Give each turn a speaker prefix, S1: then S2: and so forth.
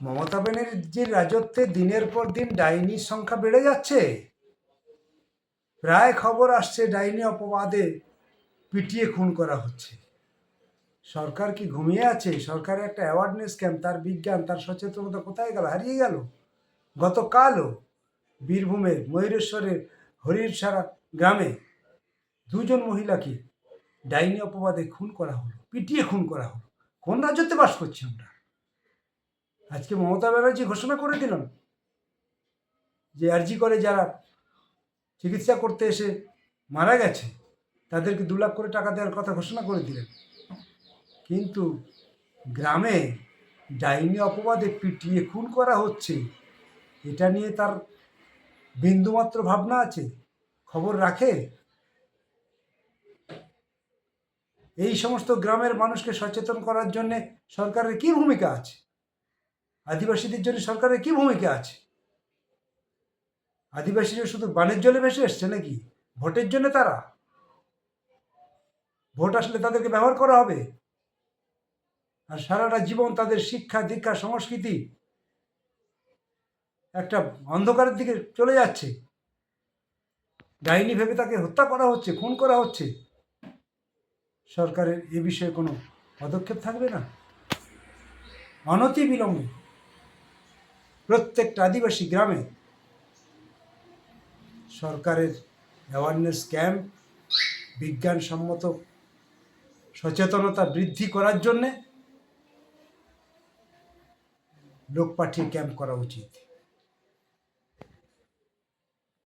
S1: মমতা ব্যানার্জির রাজত্বে দিনের পর দিন ডাইনির সংখ্যা বেড়ে যাচ্ছে। প্রায় খবর আসছে ডাইনি অপবাদে পিটিয়ে খুন করা হচ্ছে। সরকার কি ঘুমিয়ে আছে? সরকারের একটা অ্যাওয়ারনেস ক্যাম্প তার বিজ্ঞান, তার সচেতনতা কোথায় গেল? হারিয়ে গেল। গতকালও বীরভূমে ময়ূরেশ্বরের হরিরসারা গ্রামে দুজন মহিলাকে ডাইনি অপবাদে খুন করা হলো, পিটিয়ে খুন করা হলো। কোন রাজ্যতে বাস করছি আমরা? আজকে মমতা ব্যানার্জি ঘোষণা করে দিলাম যে আরজি করে যারা চিকিৎসা করতে এসে মারা গেছে, তাদেরকে দু লাখ করে টাকা দেওয়ার কথা ঘোষণা করে দিলেন। কিন্তু গ্রামে ডাইনি অপবাদে পিটিয়ে খুন করা হচ্ছে, এটা নিয়ে তার বিন্দুমাত্র ভাবনা আছে? খবর রাখে? এই সমস্ত গ্রামের মানুষকে সচেতন করার জন্য সরকারের কি ভূমিকা আছে? আদিবাসীদের জন্য সরকারের কি ভূমিকা আছে? আদিবাসীরা শুধু বাণিজ্য জলে ভেসে এসছে নাকি? ভোটের জন্য তারা? ভোট আসলে তাদেরকে ব্যবহার করা হবে? আর সারাটা জীবন তাদের শিক্ষা, দীক্ষা, সংস্কৃতি একটা অন্ধকারের দিকে চলে যাচ্ছে। ডাইনি ভেবে তাকে হত্যা করা হচ্ছে, খুন করা হচ্ছে। সরকারের এ বিষয়ে কোনো পদক্ষেপ থাকবে না? অনতি বিলম্বে। প্রত্যেকটা আদিবাসী গ্রামে সরকারের অ্যাওয়ারনেস ক্যাম্প বিজ্ঞানসম্মত সচেতনতা বৃদ্ধি করার জন্যে লোক পাঠিয়ে ক্যাম্প করা উচিত।